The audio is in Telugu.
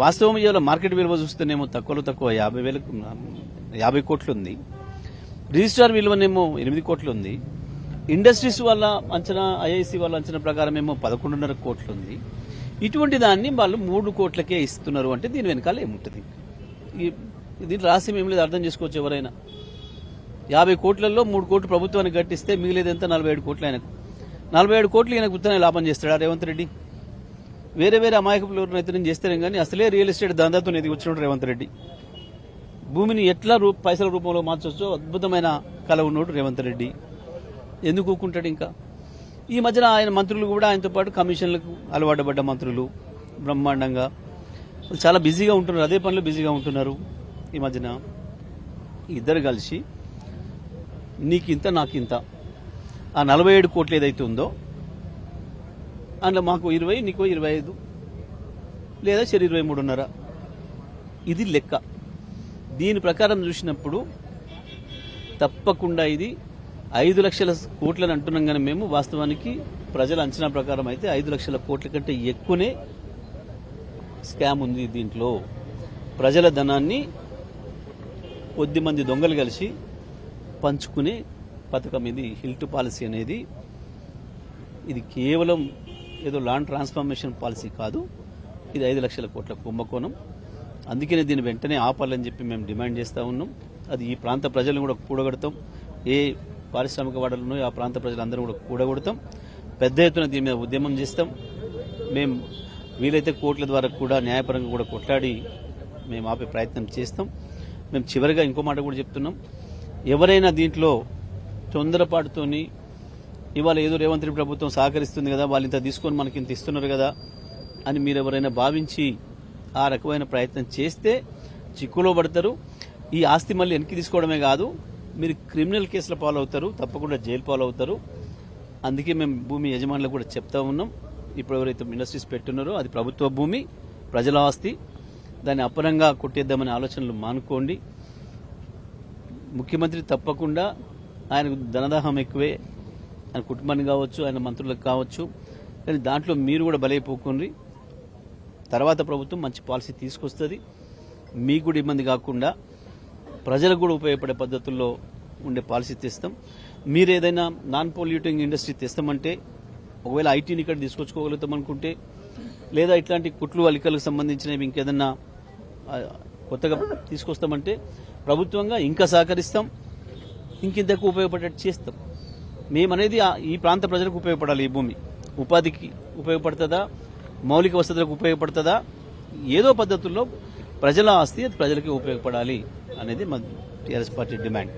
వాస్తవం ఇవాళ మార్కెట్ విలువ చూస్తేనేమో తక్కువలో తక్కువ యాభై వేలకు యాభై కోట్లు ఉంది రిజిస్ట్రార్ విలువనేమో ఎనిమిది కోట్లు ఉంది ఇండస్ట్రీస్ వాళ్ళ అంచనా ఐఐసి వాళ్ళ అంచనా ప్రకారం ఏమో పదకొండున్నర కోట్లు ఉంది ఇటువంటి దాన్ని వాళ్ళు మూడు కోట్లకే ఇస్తున్నారు అంటే దీని వెనకాల ఏముంటుంది? దీన్ని దీని రహస్యం ఏం లేదు అర్థం చేసుకోవచ్చు ఎవరైనా. యాభై కోట్లలో మూడు కోట్లు ప్రభుత్వానికి గట్టిస్తే మిగిలేదంతా నలభై ఏడు కోట్లు ఆయనకు. నలభై ఏడు కోట్లు ఈయనకు ఉత్తనే లాభం చేస్తాడా రేవంత్ రెడ్డి? వేరే వేరే అమాయకులు రైతులను చేస్తారేం కానీ అసలే రియల్ ఎస్టేట్ దందాతో ఎదిగి వచ్చినట్టు రేవంత్ రెడ్డి. భూమిని ఎట్లా రూ పైసల రూపంలో మార్చొచ్చో అద్భుతమైన కళ ఉన్నాడు రేవంత్ రెడ్డి. ఎందుకు ఊకుంటాడు ఇంకా? ఈ మధ్యన ఆయన మంత్రులు కూడా ఆయనతో పాటు కమిషన్లకు అలవాటు పడ్డ మంత్రులు బ్రహ్మాండంగా. చాలా బిజీగా ఉంటున్నారు అదే పనిలో బిజీగా ఉంటున్నారు ఈ మధ్యన. ఇద్దరు కలిసి నీకింత నాకింత. ఆ నలభై ఏడు కోట్లు ఏదైతే ఉందో అందులో మాకు ఇరవై నీకు ఇరవై ఐదు. లేదా సరి ఇరవై మూడున్నర. ఇది లెక్క. దీని ప్రకారం చూసినప్పుడు తప్పకుండా ఇది ఐదు లక్షల కోట్లని అంటున్నాం కానీ మేము వాస్తవానికి ప్రజల అంచనా ప్రకారం అయితే ఐదు లక్షల కోట్ల కంటే ఎక్కువనే స్కామ్ ఉంది దీంట్లో. ప్రజల ధనాన్ని కొద్దిమంది దొంగలు కలిసి పంచుకునే పథకం ఇది. హిల్ట్ పాలసీ అనేది. ఇది కేవలం ఏదో లాండ్ ట్రాన్స్ఫర్మేషన్ పాలసీ కాదు. ఇది ఐదు లక్షల కోట్ల కుంభకోణం. అందుకనే దీన్ని వెంటనే ఆపాలని చెప్పి మేము డిమాండ్ చేస్తూ ఉన్నాం. అది ఈ ప్రాంత ప్రజలను కూడా కూడగడతాం. ఏ పారిశ్రామిక వాడలను ఆ ప్రాంత ప్రజలందరూ కూడా కూడగొడతాం. పెద్ద ఎత్తున దీని మీద ఉద్యమం చేస్తాం. మేము వీలైతే కోర్టుల ద్వారా కూడా న్యాయపరంగా కూడా కొట్లాడి మేము ఆపే ప్రయత్నం చేస్తాం. మేము చివరిగా ఇంకో మాట కూడా చెప్తున్నాం. ఎవరైనా దీంట్లో తొందరపాటుతోని ఇవాళ ఏదో రేవంత్ రెడ్డి ప్రభుత్వం సహకరిస్తుంది కదా వాళ్ళు ఇంత తీసుకొని మనకి ఇంత ఇస్తున్నారు కదా అని మీరు ఎవరైనా భావించి ఆ రకమైన ప్రయత్నం చేస్తే చిక్కులో పడతారు. ఈ ఆస్తి మళ్ళీ వెనక్కి తీసుకోవడమే కాదు మీరు క్రిమినల్ కేసుల పాలవుతారు తప్పకుండా జైలు పాలవుతారు అందుకే మేము భూమి యజమానులకు కూడా చెప్తా ఉన్నాం. ఇప్పుడు ఎవరైతే ఇండస్ట్రీస్ పెట్టున్నారో అది ప్రభుత్వ భూమి ప్రజల ఆస్తి. దాన్ని అపరంగా కొట్టేద్దామనే ఆలోచనలు మానుకోండి. ముఖ్యమంత్రి తప్పకుండా ఆయనకు ధనదాహం ఎక్కువే ఆయన కుటుంబానికి కావచ్చు ఆయన మంత్రులకు కావచ్చు. కానీ దాంట్లో మీరు కూడా బలైపోకుండ్రి తర్వాత ప్రభుత్వం మంచి పాలసీ తీసుకొస్తుంది. మీకు కూడా ఇబ్బంది కాకుండా ప్రజలకు కూడా ఉపయోగపడే పద్ధతుల్లో ఉండే పాలసీ తెస్తాం. మీరు ఏదైనా నాన్ పొల్యూటింగ్ ఇండస్ట్రీ తెస్తామంటే ఒకవేళ ఐటీని ఇక్కడ తీసుకొచ్చుకోగలుగుతాం అనుకుంటే లేదా ఇట్లాంటి కుట్లు అలికలకు సంబంధించినవి ఇంకేదన్నా కొత్తగా తీసుకొస్తామంటే ప్రభుత్వంగా ఇంకా సహకరిస్తాం ఇంకింతకు ఉపయోగపడేట్టు చేస్తాం. మేమనేది ఈ ప్రాంత ప్రజలకు ఉపయోగపడాలి ఈ భూమి. ఉపాధికి ఉపయోగపడుతుందా? మౌలిక వసతులకు ఉపయోగపడుతుందా? ఏదో పద్ధతుల్లో ప్రజల ఆస్తి ప్రజలకి ఉపయోగపడాలి అనేది మా టీఆర్ఎస్ పార్టీ డిమాండ్.